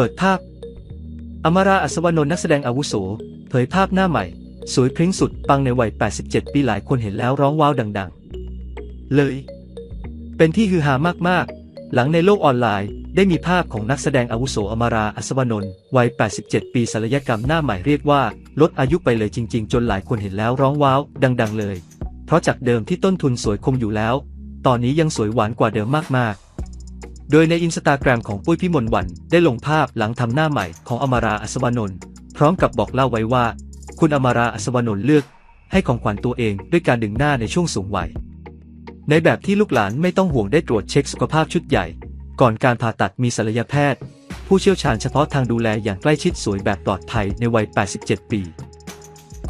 ปิดภาพ อมราอัศวนนท์นักแสดงอาวุโส เผยภาพหน้าใหม่ สวยพริ้งสุด ปังในวัย 87 ปีหลายคนเห็นแล้วร้องว้าวดัง ๆ เลย เป็นที่ฮือฮามากๆ หลังในโลกออนไลน์ ได้มีภาพของนักแสดงอาวุโสอมราอัศวนนท์วัย 87 ปีศัลยกรรมหน้าใหม่เรียกว่า ลดอายุไปเลยจริง ๆ จนหลายคนเห็นแล้วร้องว้าวดัง ๆ เลย เพราะจากเดิมที่ต้นทุนสวยคงอยู่แล้ว ตอนนี้ยังสวยหวานกว่าเดิมมากๆ โดยในอินสตาแกรมของปุ้ยพิมลวันได้ลงภาพหลังทำหน้าใหม่ของอมราอัศวนนท์พร้อมกับบอกเล่าไว้ว่า คุณอมราอัศวนนท์เลือก ให้ของขวัญตัวเองด้วยการดึงหน้าในช่วงสูงวัย ในแบบที่ลูกหลานไม่ต้องห่วงได้ตรวจเช็คสุขภาพชุดใหญ่ ก่อนการผ่าตัดมีศัลยแพทย์ ผู้เชี่ยวชาญเฉพาะทางดูแลอย่างใกล้ชิดสวยแบบปลอดภัยในวัย 87 ปี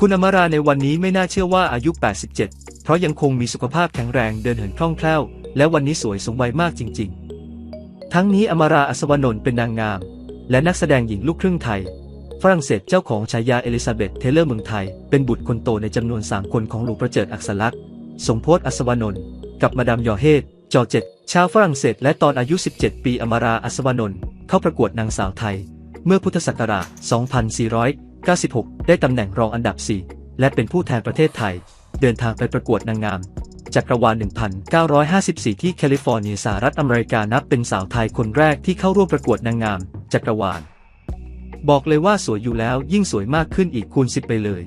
คุณอมราในวันนี้ไม่น่าเชื่อว่าอายุ 87 เพราะยังคงมีสุขภาพแข็งแรงเดินเหินคล่องแคล่ว และวันนี้สวยสมวัยมากจริง ๆ ทั้งนี้อมาราอัศวนนท์เป็นนางงาม และนักแสดงหญิงลูกครึ่งไทย ฝรั่งเศสเจ้าของฉายาเอลิซาเบธเทเลอร์เมืองไทย เป็นบุตรคนโตในจำนวน3คนของหลวงประเจิดอักษลักษ์สมโพธอัศวนนท์กับมาดามยอเฮดจอเจตชาวฝรั่งเศสและตอนอายุ 17 ปีอมาราอัศวนนท์เข้าประกวดนางสาวไทย เมื่อพุทธศักราช 2496 ได้ตำแหน่งรองอันดับ 4 และเป็นผู้แทนประเทศไทย เดินทางไปประกวดนางงาม จักรวาล 1954 ที่แคลิฟอร์เนียสหรัฐอเมริกานับเป็นสาวไทยคนแรกที่เข้าร่วมประกวดนางงาม จักรวาล บอกเลยว่าสวยอยู่แล้วยิ่งสวยมากขึ้นอีกคูณสิบไปเลย